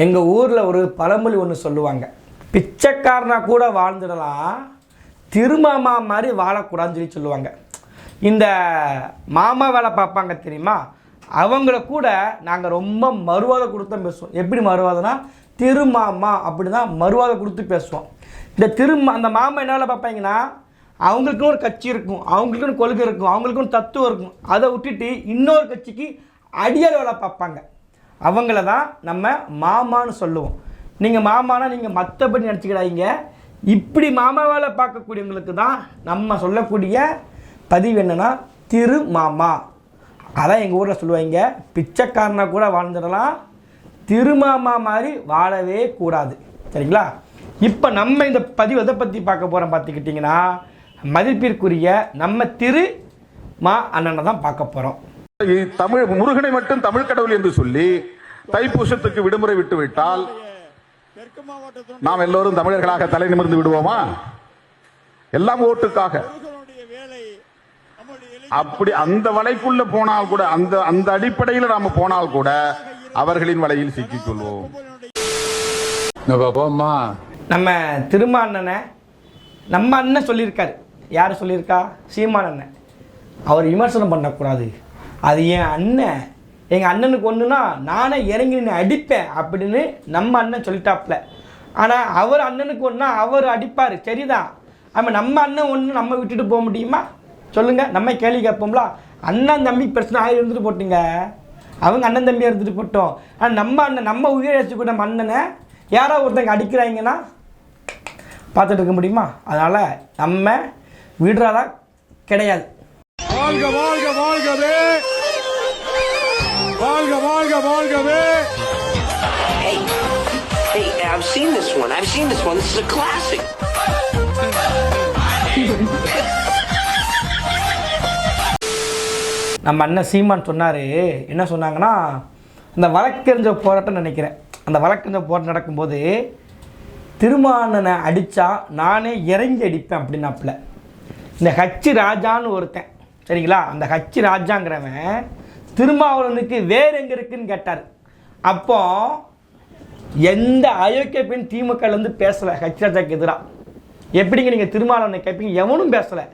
எங்கள் ஊரில் ஒரு பழமொழி ஒன்று சொல்லுவாங்க. பிச்சைக்காரனா கூட வாழ்ந்துடலாம் திருமாமா மாதிரி வாழக்கூடாதுன்னு சொல்லி சொல்லுவாங்க. இந்த மாமா வேலை பார்ப்பாங்க தெரியுமா? அவங்கள கூட நாங்கள் ரொம்ப மறுவாதை கொடுத்து தான் பேசுவோம். எப்படி மறுவாதைனா? திருமாமா அப்படி தான் மறுவாதை கொடுத்து பேசுவோம். இந்த திருமா அந்த மாமா என்ன வேலை பார்ப்பாங்கன்னா அவங்களுக்குன்னு ஒரு கட்சி இருக்கும் அவங்களுக்குன்னு கொள்கை இருக்கும் அவங்களுக்குன்னு தத்துவம் இருக்கும். அதை விட்டுட்டு இன்னொரு கட்சிக்கு அடியால் வேலை பார்ப்பாங்க. அவங்கள தான் நம்ம மாமான்னு சொல்லுவோம். நீங்கள் மாமானா நீங்கள் மற்றபடி நினச்சிக்கிறாங்க இப்படி மாமாவால் பார்க்கக்கூடியவங்களுக்கு தான் நம்ம சொல்லக்கூடிய பதிவு என்னென்னா திரு மாமா. அதான் எங்கள் ஊரில் சொல்லுவாங்க. பிச்சைக்காரனை கூட வாழ்ந்துடலாம். திருமாமா மாதிரி வாழவே கூடாது. சரிங்களா? இப்போ நம்ம இந்த பதிவு எதை பற்றி பார்க்க போகிறோம் பார்த்துக்கிட்டிங்கன்னா மதிப்பிற்குரிய நம்ம திரு மா அண்ணனை தான் பார்க்க போகிறோம் தமிழ் முருகனை மட்டும் தமிழ் கடவுள் என்று சொல்லி தைப்பூசத்துக்கு விடுமுறை விட்டு விட்டால் தெற்கு மாவட்டத்தினுடைய நாம் எல்லோரும் தமிழர்களாக தலை நிமிர்ந்து விடுவோமா? எல்லாம் ஓட்டுக்காக. அப்படி அந்த வலைக்குள்ள போனால் கூட அந்த அந்த அடிப்படையில் நாம போனால் கூட அவர்களின் வலையில் சிக்கிக் கொள்வோம். நம்ம திருமா அண்ணனை நம்ம அண்ணன் சொல்லியிருக்காரு. யார் சொல்லியிருக்கா? சீமான் அண்ணன் அவர் விமர்சனம் பண்ணக்கூடாது. அது என் அண்ணன். எங்கள் அண்ணனுக்கு ஒன்றுனா நானே இறங்கி நின்று அடிப்பேன் அப்படின்னு நம்ம அண்ணன் சொல்லிட்டாப்ல ஆனால் அவர் அண்ணனுக்கு ஒன்றா அவர் அடிப்பார். சரிதான் ஆமாம் நம்ம அண்ணன் ஒன்று நம்ம விட்டுட்டு போக முடியுமா? சொல்லுங்கள் நம்ம கேள்வி கேட்போம்ல. அண்ணன் தம்பி பிரச்சனை ஆகி இருந்துட்டு போட்டுங்க. அவங்க அண்ணன் தம்பியாக இருந்துட்டு போட்டோம். ஆனால் நம்ம அண்ணன் நம்ம உயிரை வச்சுக்கூட நம்ம அண்ணனை யாரோ ஒருத்தங்க அடிக்கிறாங்கன்னா பார்த்துட்டு இருக்க முடியுமா? அதனால் நம்ம விடுறதா கிடையாது. வாழ்க வாழ்க வாழ்கவே. வாழ்க வாழ்க வாழ்கவே Hey, hey, I've seen this one. I've seen this one. This is a classic. நம்ம அண்ணன் சீமான் சொன்னார் என்ன சொன்னாங்கன்னா அந்த வழக்கறிஞ்ச போராட்டம் நினைக்கிறேன் அந்த வழக்கறிஞ்ச போராட்டம் நடக்கும்போது திருமானனை அடித்தா நானே இறங்கி அடிப்பேன் அப்படின்னாப்புல இந்த ஹச்சி ராஜான்னு ஒருத்தன் சரிங்களா அந்த ஹச்சி ராஜாங்கிறவன் திருமாவளவனுக்கு வேறு எங்கே இருக்குன்னு கேட்டார். அப்போ எந்த அயோக்கிய பெண் திமுகலேருந்து பேசலை? ஹச்ராஜாக்கு எதிராக எப்படிங்க நீங்கள் திருமாவளவனை கேட்பீங்க எவனும் பேசலை.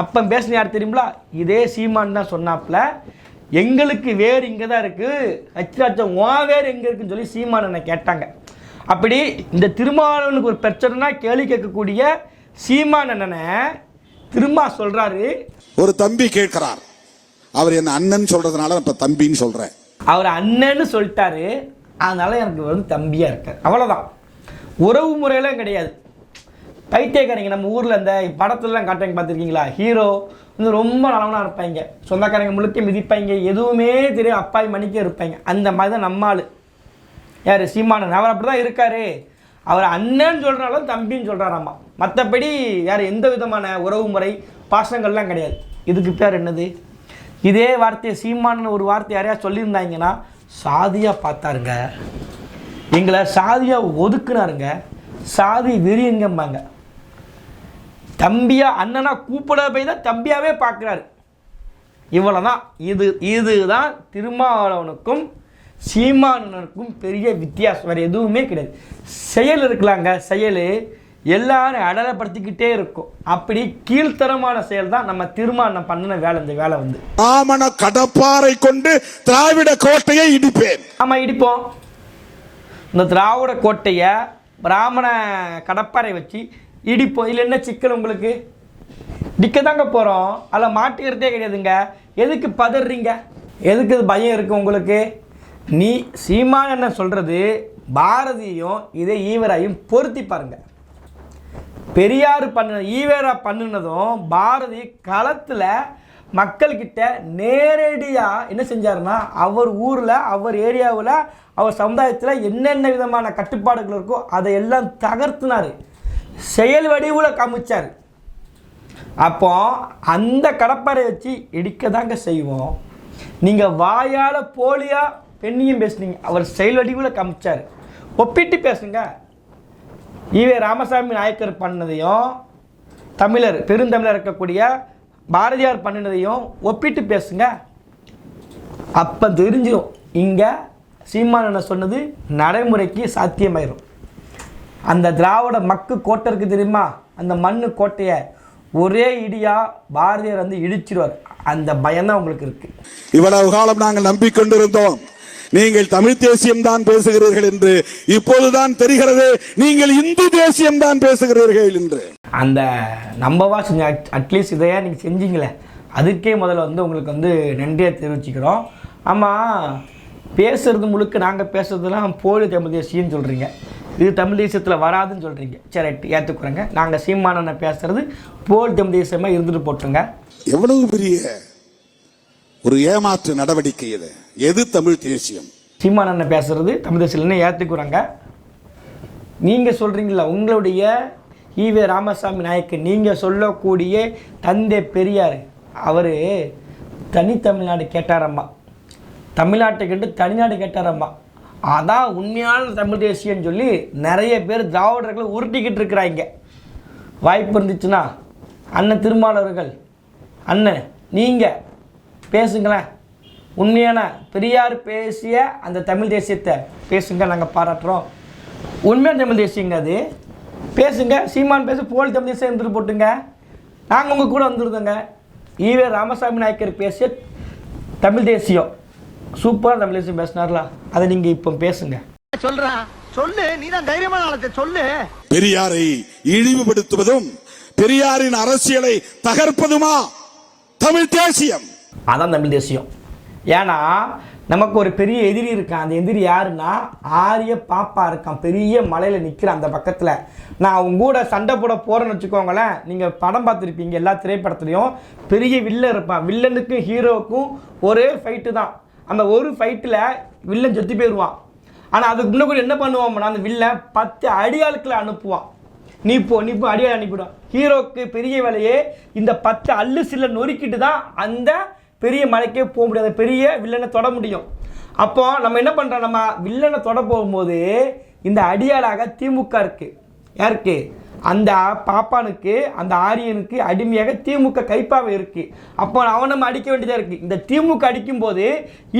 அப்போ பேசின யார் தெரியுங்களா? இதே சீமான் தான் சொன்னாப்புல எங்களுக்கு வேறு இங்கே தான் இருக்குது ஹச்ராஜா உன் வேறு எங்கே இருக்குன்னு சொல்லி சீமானனை கேட்டாங்க. அப்படி இந்த திருமாவளவனுக்கு ஒரு பிரச்சனைனா கேள்வி கேட்கக்கூடிய சீமானனை திருமா சொல்கிறாரு ஒரு தம்பி கேட்கிறார். அவர் என்ன அண்ணன் சொல்றதுனால இப்ப தம்பின்னு சொல்றேன். அவர் அண்ணன்னு சொல்லிட்டாரு. அதனால எனக்கு வந்து தம்பியாக இருக்கார். அவ்வளோதான் உறவு முறையெல்லாம் கிடையாது. பைத்தியக்காரங்க நம்ம ஊரில் இந்த படத்துலலாம் காட்டுவாங்க பார்த்துருக்கீங்களா? ஹீரோ வந்து ரொம்ப நல்லவனாக இருப்பாங்க. சொந்தக்காரங்க முழுக்க மிதிப்பாங்க. எதுவுமே தெரியும் அப்பாய் மணிக்கே இருப்பாங்க. அந்த மாதிரி தான் நம்மாள் யார்? சீமானன். அவர் அப்படி தான் இருக்கார். அவர் அண்ணன்னு சொல்கிறாலும் தம்பின்னு சொல்கிறாராம்மா மற்றபடி யார்? எந்த விதமான உறவு முறை பாசங்கள்லாம் கிடையாது. இதுக்கு பேர் என்னது? இதே வார்த்தையை சீமானன் ஒரு வார்த்தை யாரையா சொல்லியிருந்தாங்கன்னா சாதியாக பார்த்தாருங்க. எங்களை சாதியாக ஒதுக்குனாருங்க. சாதி வெறியங்கம்பாங்க. தம்பியா அண்ணனா கூப்பிட போய் தான் தம்பியாகவே பார்க்குறாரு. இவ்வளோதான் இது இதுதான் திருமாவளவனுக்கும் சீமானனுக்கும் பெரிய வித்தியாசம். வேறு எதுவுமே கிடையாது. செயல் இருக்கலாங்க. செயல் எல்லாரும் அடலப்படுத்திக்கிட்டே இருக்கும். அப்படி கீழ்த்தரமான செயல் தான் நம்ம திருமாவளவன் பண்ணின வேலை இந்த வேலை வந்து. ஆமண கடப்பாரை கொண்டு திராவிட கோட்டையை இடிப்பேன். ஆமாம் இடிப்போம். இந்த திராவிட கோட்டையை பிராமண கடப்பாரை வச்சு இடிப்போம். இதில் என்ன சிக்கல் உங்களுக்கு? இடிக்க தாங்க போகிறோம் அதில் மாட்டிக்கிறதே கிடையாதுங்க. எதுக்கு பதறீங்க? எதுக்கு இது பயம் இருக்குது உங்களுக்கு? நீ சீமான் என்ன சொல்கிறது பாரதியும் இதே ஈவராயும் பொருத்தி பாருங்க. பெரியார் பண்ண ஈவேரா பண்ணினதும் பாரதி களத்தில் மக்கள்கிட்ட நேரடியாக என்ன செஞ்சாருன்னா அவர் ஊரில் அவர் ஏரியாவில் அவர் சமுதாயத்தில் என்னென்ன விதமான கட்டுப்பாடுகள் இருக்கோ அதை எல்லாம் தகர்த்துனார். செயல் வடிவில் காமிச்சார். அப்போ அந்த கடப்பாரை வச்சு இடிக்க தாங்க செய்வோம். நீங்கள் வாயால் போலியாக பெண்ணியும் பேசுனீங்க. அவர் செயல் வடிவில் காமிச்சார். ஒப்பிட்டு பேசுங்க. ஈவே ராமசாமி நாயக்கர் பண்ணதையும் தமிழர் பெருந்தமிழர் இருக்கக்கூடிய பாரதியார் பண்ணினதையும் ஒப்பிட்டு பேசுங்க. அப்போ தெரிஞ்சிடும் இங்கே சீமானனை சொன்னது நடைமுறைக்கு சாத்தியமாயிரும். அந்த திராவிட மக்கு கோட்டை இருக்குது தெரியுமா? அந்த மண்ணு கோட்டையை ஒரே இடியாக பாரதியார் வந்து இடிச்சிருவார். அந்த பயம்தான் உங்களுக்கு இருக்குது இவ்வளவு காலம் நாங்கள் நம்பிக்கொண்டிருந்தோம். நீங்கள் தமிழ் தேசியம் தான் பேசுகிறீர்கள் என்று இப்போதுதான் தெரிகிறது. நீங்கள் இந்து தேசியம் தான் பேசுகிறீர்கள் என்று. அந்த நம்பவா செஞ்ச அட்லீஸ்ட் இதையா நீங்கள் செஞ்சீங்களே. அதுக்கே முதல்ல வந்து உங்களுக்கு வந்து நன்றியை தெரிவிச்சுக்கிறோம். ஆமாம் பேசுறது முழுக்க நாங்கள் பேசுறதுலாம் போலி தமிழ் தேசியம்னு சொல்கிறீங்க இது தமிழ் தேசியத்தில் வராதுன்னு சொல்கிறீங்க சரி ஏற்றுக்குறேங்க நாங்கள் சீமானனை பேசுறது போலி தமிழ் தேசியமாக இருந்துட்டு போட்டுங்க எவ்வளவு பெரிய ஒரு ஏமாற்று நடவடிக்கை இது. எது தமிழ் தேசியம்? சீமானனை பேசுறது தமிழ் தேசியம்னு ஏற்றுக்குறாங்க நீங்கள் சொல்கிறீங்களா உங்களுடைய ஈவே ராமசாமி நாயக்கு நீங்கள் சொல்லக்கூடிய தந்தை பெரியார் அவர் தனித்தமிழ்நாடு கேட்டாரம்மா. தமிழ்நாட்டை கேட்டு தனிநாடு கேட்டாரம்மா. அதான் உண்மையான தமிழ் தேசியம்னு சொல்லி நிறைய பேர் திராவிடர்களை உருட்டிக்கிட்டு இருக்கிறாங்க. வாய்ப்பு இருந்துச்சுன்னா அண்ணன் திருமாவளவர்கள் அண்ணன் நீங்கள் பேசுங்களேன். உண்மையான பெரியார் பேசிய அந்த தமிழ் தேசியத்தை பேசுங்க நாங்கள் பாராட்டுறோம். உண்மையான தமிழ் தேசியங்க அது. பேசுங்க சீமான் பேச போலி தமிழ் தேசியம் இருந்துட்டு போட்டுங்க. நாங்கள் உங்கள் கூட வந்துருந்தோங்க. ஈவே ராமசாமி நாயக்கர் பேசிய தமிழ் தேசியம். சூப்பராக தமிழ் தேசியம் பேசினார்ல. அதை நீங்கள் இப்போ பேசுங்க. சொல்றா. சொல்லு நீ தான் தைரியமான சொல்லு. பெரியாரை இழிவுபடுத்துவதும் பெரியாரின் அரசியலை தகர்ப்பதுமா? தமிழ் தேசியம். அதான் தமிழ் தேசியம். ஏன்னா நமக்கு ஒரு பெரிய எதிரி இருக்கான் அந்த எதிரி யாருன்னா ஆரிய பாப்பா இருக்கான். பெரிய மலையில் நிற்கிற அந்த பக்கத்தில். நான் அவங்க கூட சண்டை போட போகிறேன்னு வச்சுக்கோங்களேன் நீங்கள் படம் பார்த்துருப்பீங்க எல்லா திரைப்படத்துலையும். பெரிய வில்லன் இருப்பான். வில்லனுக்கும் ஹீரோவுக்கும் ஒரே ஃபைட்டு தான். அந்த ஒரு ஃபைட்டில் வில்லன் சொத்தி போயிடுவான் ஆனால் அதுக்கு முன்ன கூட என்ன பண்ணுவோம்னா அந்த வில்லன் பத்து அடியாளுக்களை அனுப்புவான். நீ போ நீ போ அடியாள் அனுப்பிவிடும் ஹீரோக்கு பெரிய வேலையே இந்த பத்து அல்லு சில நொறுக்கிட்டு தான் அந்த பெரிய மலைக்கே போக முடியாது. பெரிய வில்லனை தொட முடியும். அப்போ நம்ம என்ன பண்ணுறோம் நம்ம வில்லனை தொட போகும்போது இந்த அடியாளாக திமுக இருக்குது யாருக்கு? அந்த பாப்பானுக்கு அந்த ஆரியனுக்கு அடிமையாக திமுக கைப்பாவை இருக்குது அப்போ அவன் நம்ம அடிக்க வேண்டியதாக இருக்குது இந்த திமுக அடிக்கும்போது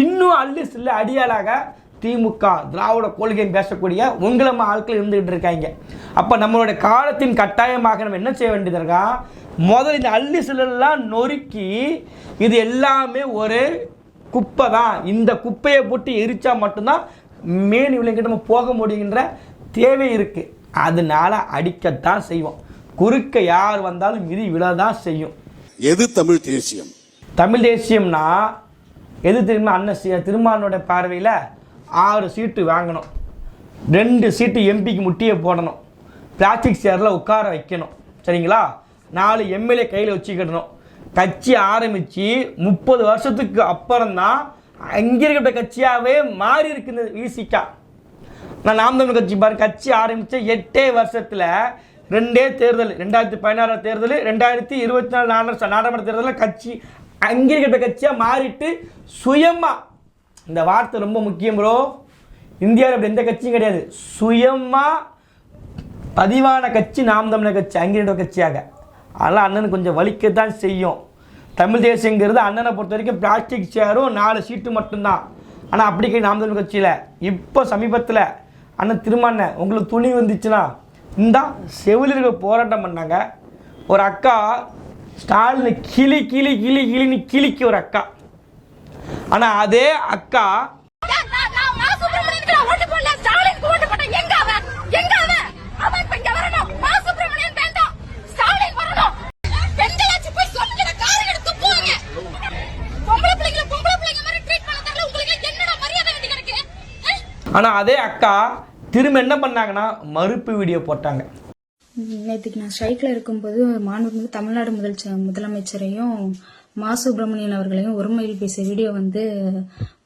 இன்னும் அள்ளி சில்ல அடியாளாக திமுக திராவிட கொள்கைன்னு பேசக்கூடிய உங்களை நம்ம ஆட்கள் இருந்துகிட்டு இருக்காங்க. அப்போ நம்மளுடைய காலத்தின் கட்டாயமாக நம்ம என்ன செய்ய வேண்டியது முதல்ல இந்த அள்ளி சிலர்லாம் நொறுக்கி இது எல்லாமே ஒரு குப்பை தான். இந்த குப்பையை போட்டு எரிச்சா மட்டும்தான் மேன் விலங்கிட்ட நம்ம போக முடியுன்ற தேவை இருக்குது அதனால அடிக்கத்தான் செய்வோம். குறுக்க யார் வந்தாலும் மிதி விழதான் செய்யும். எது தமிழ் தேசியம்? தமிழ் தேசியம்னா எது தெரியுமா? அண்ணன் திருமாவளவனோட பார்வையில் ஆறு சீட்டு வாங்கணும். ரெண்டு சீட்டு எம்பிக்கு முட்டியை போடணும். பிளாஸ்டிக் சேரில் உட்கார வைக்கணும். சரிங்களா? நாலு எம்எல்ஏ கையில் வச்சுக்கிடணும். கட்சி ஆரம்பித்து முப்பது வருஷத்துக்கு அப்புறம் தான் அங்கே இருக்கிற கட்சியாகவே மாறி இருக்குது விசிகா. நான் நாம் தமிழ் கட்சி பாரு கட்சி ஆரம்பித்த எட்டே வருஷத்தில் ரெண்டே தேர்தல் ரெண்டாயிரத்தி பதினாறு தேர்தல் ரெண்டாயிரத்தி இருபத்தி நாலு நாடாளுமன்ற நாடாளுமன்ற தேர்தலில் கட்சி அங்கீகரிக்கப்பட்ட கட்சியாக மாறிட்டு சுயமாக இந்த வார்த்தை ரொம்ப முக்கியம் ப்ரோ இந்தியாவில் அப்படி எந்த கட்சியும் கிடையாது. சுயமாக பதிவான கட்சி நாம் தமிழர் கட்சி அங்கீகரிக்கப்பட்ட கட்சியாக. அதெல்லாம் அண்ணனுக்கு கொஞ்சம் வலிக்க தான் செய்யும். தமிழ் தேசியங்கிறது அண்ணனை பொறுத்த வரைக்கும் பிளாஸ்டிக் சேரும் நாலு சீட்டு மட்டும்தான். ஆனால் அப்படி கிடையாது நாம் தமிழ் கட்சியில் இப்போ சமீபத்தில் அண்ணன் திருமண்ண உங்களுக்கு துணி வந்துச்சுன்னா இந்த செவிலியர்கள் போராட்டம் பண்ணாங்க. ஒரு அக்கா ஸ்டாலின் கிளி கிளி கிளி கிளின்னு கிளிக்கு ஒரு அக்கா. ஆனால் அதே அக்கா நான் நான் நான் மா சுப்பிரமணியனுக்கு நான் ஓட்டு போடல ஸ்டாலினுக்கு ஓட்டு போட்டேன் எங்க அவன் எங்க அவன் அவன் இப்ப இங்க வரணும் மா சுப்பிரமணியன் வேண்டாம் ஸ்டாலின் வரணும் பெண்களாச்சு போய் சொல்லுங்க காரை எடுத்து போங்க பொம்பளை பிள்ளைங்களை பொம்பளை பிள்ளைங்க மாதிரி ட்ரீட் பண்ண தெரியல உங்களுக்கு என்னடா மரியாதை வேண்டி கிடக்கு அஹ்? ஆனால் அதே அக்கா திரும்ப என்ன பண்ணாங்கன்னா மறுப்பு வீடியோ போட்டாங்க. நேற்றுக்கு நான் ஸ்ட்ரைக்கில் இருக்கும்போது மாண்புமிகு தமிழ்நாடு முதல் முதலமைச்சரையும் மா சுப்பிரமணியன் அவர்களையும் ஒருமையில் பேசிய வீடியோ வந்து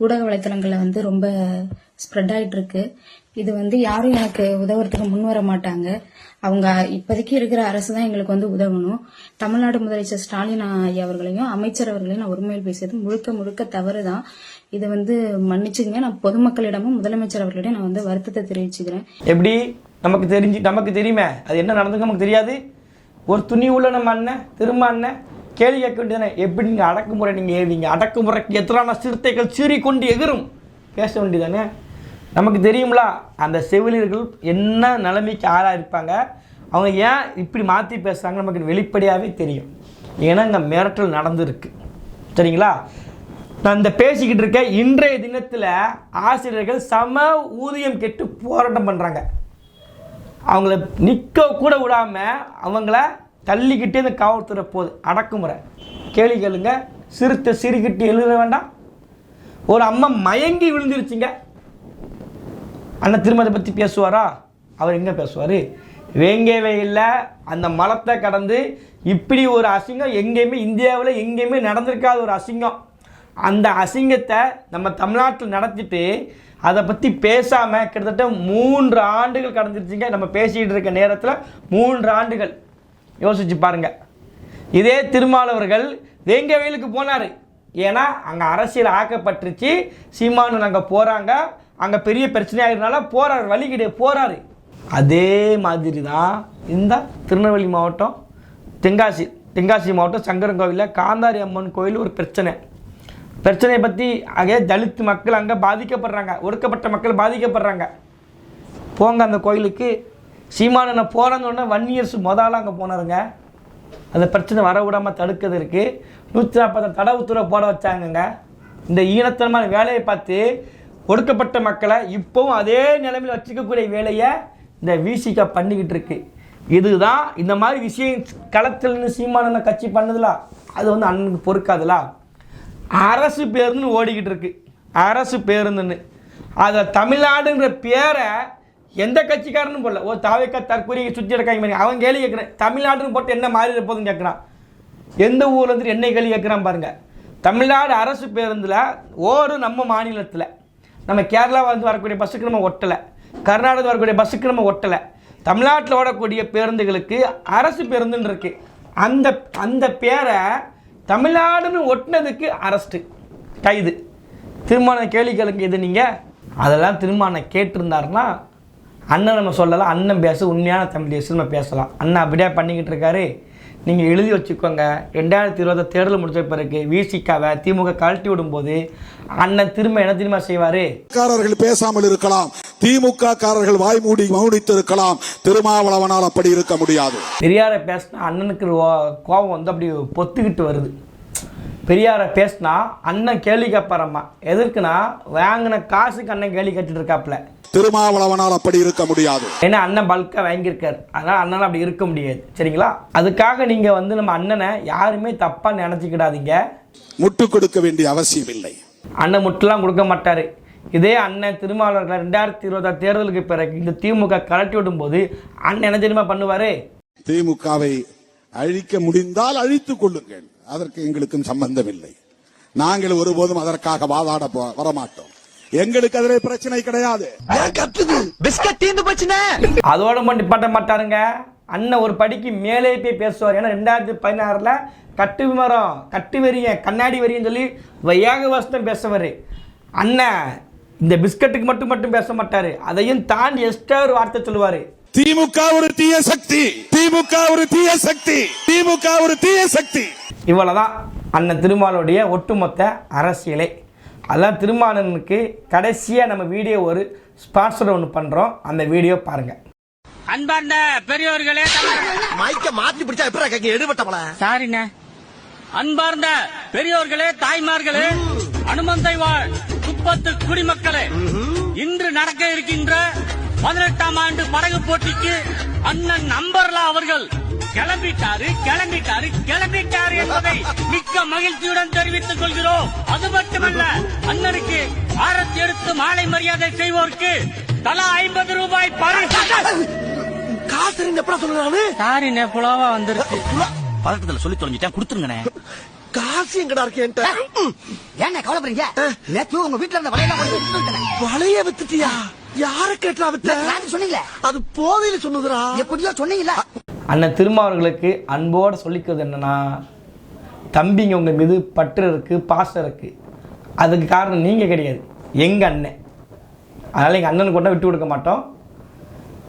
ஊடக வலைத்தளங்களில் வந்து ரொம்ப ஸ்ப்ரெட் ஆகிட்டு இருக்கு இது வந்து யாரும் எனக்கு உதவுறதுக்கு முன் வர மாட்டாங்க. அவங்க இப்போதைக்கு இருக்கிற அரசு தான் எங்களுக்கு வந்து உதவணும். தமிழ்நாடு முதலமைச்சர் ஸ்டாலின் ஐயா அவர்களையும் அமைச்சர் அவர்களையும் நான் ஒருமையில் பேசியது முழுக்க முழுக்க தவறு தான் இதை வந்து மன்னிச்சுங்க நான் பொதுமக்களிடமும் முதலமைச்சர் அவர்களிடம் நான் வந்து வருத்தத்தை தெரிவிச்சுக்கிறேன். எப்படி? நமக்கு தெரிஞ்சு நமக்கு தெரியுமே. அது என்ன நடந்துக்கு நமக்கு தெரியாது. ஒரு துணி உள்ள நம்ம அண்ணன் திரும்ப அண்ணன் கேள்வி கேட்க வேண்டியதானே எப்படி நீங்கள் அடக்குமுறை நீங்கள் ஏவீங்க அடக்குமுறைக்கு எதிரான சிறுத்தைகள் சீறி கொண்டு எகிரும் பேச வேண்டியதானே நமக்கு தெரியும்ல அந்த செவிலியர்கள் என்ன நிலைமைக்கு ஆளாக இருப்பாங்க? அவங்க ஏன் இப்படி மாற்றி பேசுகிறாங்க நமக்கு வெளிப்படையாகவே தெரியும். ஏன்னா இங்கே மிரட்டல் நடந்திருக்கு. சரிங்களா? நான் இந்த பேசிக்கிட்டு இருக்க இன்றைய தினத்தில் ஆசிரியர்கள் சம ஊதியம் கெட்டு போராட்டம் பண்ணுறாங்க அவங்கள நிற்க கூட விடாமல் அவங்கள தள்ளிக்கிட்டே இந்த காவல்துறை போகுது. அடக்குமுறை. கேள்வி கேளுங்க. சிறுத்தை சிறுகிட்டு எழுத வேண்டாம். ஒரு அம்மா மயங்கி விழுந்துருச்சுங்க. அண்ணன் திருமணத்தை பற்றி பேசுவாரா? அவர் எங்கே பேசுவார்? வேங்கவே இல்லை. அந்த மலத்தை கடந்து இப்படி ஒரு அசிங்கம் எங்கேயுமே இந்தியாவில் எங்கேயுமே நடந்திருக்காத ஒரு அசிங்கம். அந்த அசிங்கத்தை நம்ம தமிழ்நாட்டில் நடத்திட்டு அதை பற்றி பேசாமல் கிட்டத்தட்ட மூன்று ஆண்டுகள் கடந்துருச்சுங்க. நம்ம பேசிகிட்டு இருக்க நேரத்தில் மூன்று ஆண்டுகள். யோசிச்சு பாருங்கள் இதே திருமாவளவர்கள் வயலுக்கு போனார். ஏன்னா அங்கே அரசியல் ஆக்கப்பட்டுருச்சு. சீமானு அங்கே போகிறாங்க அங்கே பெரிய பிரச்சனையாகிறதுனால போகிறார் வழி கிடையாது போகிறாரு அதே மாதிரி தான் இந்த திருநெல்வேலி மாவட்டம் தென்காசி தென்காசி மாவட்டம் சங்கரன் காந்தாரி அம்மன் கோயில் ஒரு பிரச்சனை. பிரச்சனையை பற்றி அங்கே தலித் மக்கள் அங்கே பாதிக்கப்படுறாங்க. ஒடுக்கப்பட்ட மக்கள் பாதிக்கப்படுறாங்க. போங்க அந்த கோயிலுக்கு. சீமானனை போகிறேன்னு உடனே வன்னியர்ஸ் முதல்ல அங்கே போனாருங்க. அந்த பிரச்சனை வர விடாமல் தடுக்கிறதுக்கு நூற்றி நாற்பது தடை உத்தரவை போட வச்சாங்கங்க. இந்த ஈனத்தனமான வேலையை பார்த்து ஒடுக்கப்பட்ட மக்களை இப்போவும் அதே நிலைமையில் வச்சுக்கக்கூடிய வேலையை இந்த விசிகா பண்ணிக்கிட்டு இருக்கு. இதுதான் இந்த மாதிரி விஷயம் களத்தில் நின்னு சீமானனை கட்சி பண்ணுதுல? அது வந்து அண்ணனுக்கு பொறுக்காதுல? அரசு பேருந்துன்னு ஓடிக்கிட்டு இருக்கு. அரசு பேருந்துன்னு. அதை தமிழ்நாடுன்ற பேரை எந்த கட்சிக்காரனும் போடல. ஓ தாவைக்கா தற்கொலையை சுற்றி இருக்காங்க பாருங்க. அவன் கேள்வி கேட்குறேன் தமிழ்நாடுன்னு போட்டு என்ன மாறி போதுன்னு கேட்குறான் எந்த ஊரில் இருந்து என்ன கேள்வி கேட்குறான் பாருங்கள் தமிழ்நாடு அரசு பேருந்தில் ஒரு நம்ம மாநிலத்தில் நம்ம கேரளா வந்து வரக்கூடிய பஸ்ஸுக்கு நம்ம ஒட்டலை. கர்நாடகத்தில் வரக்கூடிய பஸ்ஸுக்கு நம்ம ஒட்டலை. தமிழ்நாட்டில் ஓடக்கூடிய பேருந்துகளுக்கு அரசு பேருந்துன்னு இருக்குது அந்த அந்த பேரை தமிழ்நாடுன்னு ஒட்டினதுக்கு அரஸ்ட்டு கைது. திருமண கேள்விகளுக்கு இது நீங்கள் அதெல்லாம் திருமணம் கேட்டிருந்தாருன்னா அண்ணன் நம்ம சொல்லலாம் அண்ணன் பேச உண்மையான தமிழ் பேச நம்ம பேசலாம். அண்ணன் அப்படியே பண்ணிக்கிட்டு இருக்காரு? நீங்கள் எழுதி வச்சுக்கோங்க. ரெண்டாயிரத்தி இருபது தேர்தல் முடிச்ச பிறகு விசிகாவை திமுக கழட்டி விடும்போது அண்ணன் திரும்ப என்ன திரும்ப செய்வார்? காரர்கள் பேசாமல் இருக்கலாம். திமுக காரர்கள் வாய் மூடி மௌனித்து இருக்கலாம் திருமாவளவனால் அப்படி இருக்க முடியாது. பெரியாரை பேசினா அண்ணனுக்கு கோபம் வந்து அப்படி பொத்துக்கிட்டு வருது. பெரியாரை பேசினா அண்ணன் கேள்வி கேட்பாரம்மா எதற்குனா வாங்கின காசுக்கு அண்ணன் கேள்வி கேட்டுட்டு இருக்காப்புல திருமாவளவனால் அப்படி இருக்க முடியாது. ஏன்னா அண்ணன் பல்காக வாங்கியிருக்காரு. அதனால் அண்ணன் அப்படி இருக்க முடியாது. சரிங்களா? அதுக்காக நீங்கள் வந்து நம்ம அண்ணனை யாருமே தப்பாக நினச்சிக்கிடாதீங்க. முட்டுக் கொடுக்க வேண்டிய அவசியம் இல்லை. அண்ணன் முட்டெல்லாம் கொடுக்க மாட்டார். இதே அண்ணன் திருமாவளவர்கள் ரெண்டாயிரத்தி இருபதாம் தேர்தலுக்கு பிறகு இந்த திமுக கலட்டி விடும்போது அண்ணன் என்ன தெரியுமா பண்ணுவார்? திமுகவை அழிக்க முடிந்தால் அழித்துக் கொள்ளுங்கள். அதற்கு எங்களுக்கும் சம்பந்தம் இல்லை நாங்கள் ஒருபோதும் அதற்காக வாதாட போ- வரமாட்டோம். எங்களுக்கு அதிலே பிரச்சனை கிடையாது. அதோட மட்டும் நிப்பாட்ட மாட்டாருங்க. அண்ணன் ஒரு படிக்கு மேலே போய் பேசுவார். ஏன்னா ரெண்டாயிரத்தி பதினாறில் கட்டு விமரம் கட்டு வெறியன் கண்ணாடி வெறியன்னு சொல்லி வையாக வசனம் பேசுவார். அண்ணன் இந்த பிஸ்கட்டுக்கு மட்டும் மட்டும் பேச மாட்டார். அதையும் தாண்டி எக்ஸ்ட்ரா ஒரு வார்த்தை சொல்லுவார். திமுக ஒரு தீய சக்தி. திமுக ஒரு தீய சக்தி. திமுக ஒரு தீய சக்தி. இவ்வளோதான் அண்ணன் திருமாலுடைய ஒட்டுமொத்த அரசியலே. அதான் திருமாலனுக்கு கடைசியாக நம்ம வீடியோ ஒரு ஸ்பான்சர் ஒன்று பண்ணுறோம் அந்த வீடியோ பாருங்கள் அன்பார்ந்த பெரியோர்களே மைக்க மாத்தி பிடிச்சா எப்படா கேக்க? எடுபட்டவள சாரிண்ணே. அன்பார்ந்த பெரியோர்களே தாய்மார்களே அனுமந்தை வாழ் குப்பத்து குடிமக்களே. இன்று நடக்க இருக்கின்ற பதினெட்டாம் ஆண்டு படகு போட்டிக்கு அண்ணன் நம்பர்லா அவர்கள் கிளம்பிட்டாரு கிளம்பிட்டாரு கிளம்பிட்டாரு என்பதை மிக்க மகிழ்ச்சியுடன் தெரிவித்துக் கொள்கிறோம். அது மட்டுமல்ல அண்ணனுக்கு ஆரத்தி எடுத்து மாலை மரியாதை செய்வோருக்கு தலா ஐம்பது ரூபாய் பரிசு. காசு எப்படா சொல்லுறானு சாரிண்ணே புலவா வந்துருச்சு பதட்டத்துல சொல்லி தொலைஞ்சிட்டேன். கொடுத்துருங்கண்ணே. காசு எங்கடா இருக்கு என்கிட்ட? கவலைப்படுறீங்க? நேத்து உங்க வீட்டுல இருந்த வலையெல்லாம் வளைய வித்துட்டியா? யார கேட்டா வித்த சொன்னீங்களே? அது போதையில சொன்னதுடா. எப்படியோ சொன்னீங்கல்ல அண்ணன் திருமாவர்களுக்கு அன்போடு சொல்லிக்கிறது என்னன்னா தம்பிங்க உங்கள் மீது பற்று இருக்குது பாசம் இருக்குது அதுக்கு காரணம் நீங்கள் கிடையாது எங்கள் அண்ணன். அதனால் எங்கள் அண்ணனுக்கு கொண்டா விட்டு கொடுக்க மாட்டோம்.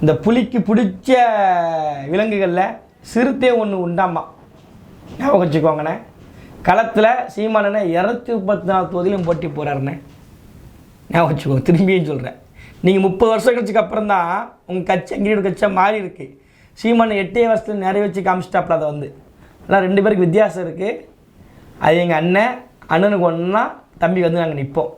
இந்த புலிக்கு பிடிச்ச விலங்குகளில் சிறுத்தை ஒன்று உண்டாமா ஞாபகம் வச்சுக்கோங்கண்ணே களத்தில் சீமானண்ணே இரநூத்தி முப்பத்தி நாலு தொகுதியிலும் போட்டி போகிறாருண்ணே ஞாபகம் வச்சுக்கோங்க திரும்பியும் சொல்கிறேன் நீங்கள் முப்பது வருஷம் கழிச்சுக்கு அப்புறம் தான் உங்கள் கட்சி அங்கீகார கட்சியாக மாறி இருக்கு. சீமானை எட்டே வருஷத்துல நிறைய வச்சு காமிச்சிட்டாப்புல அதை வந்து. ஆனால் ரெண்டு பேருக்கு வித்தியாசம் இருக்குது அது எங்கள் அண்ணன் அண்ணனுக்கு ஒன்றா தம்பிக்கு வந்து நாங்கள் நிற்போம்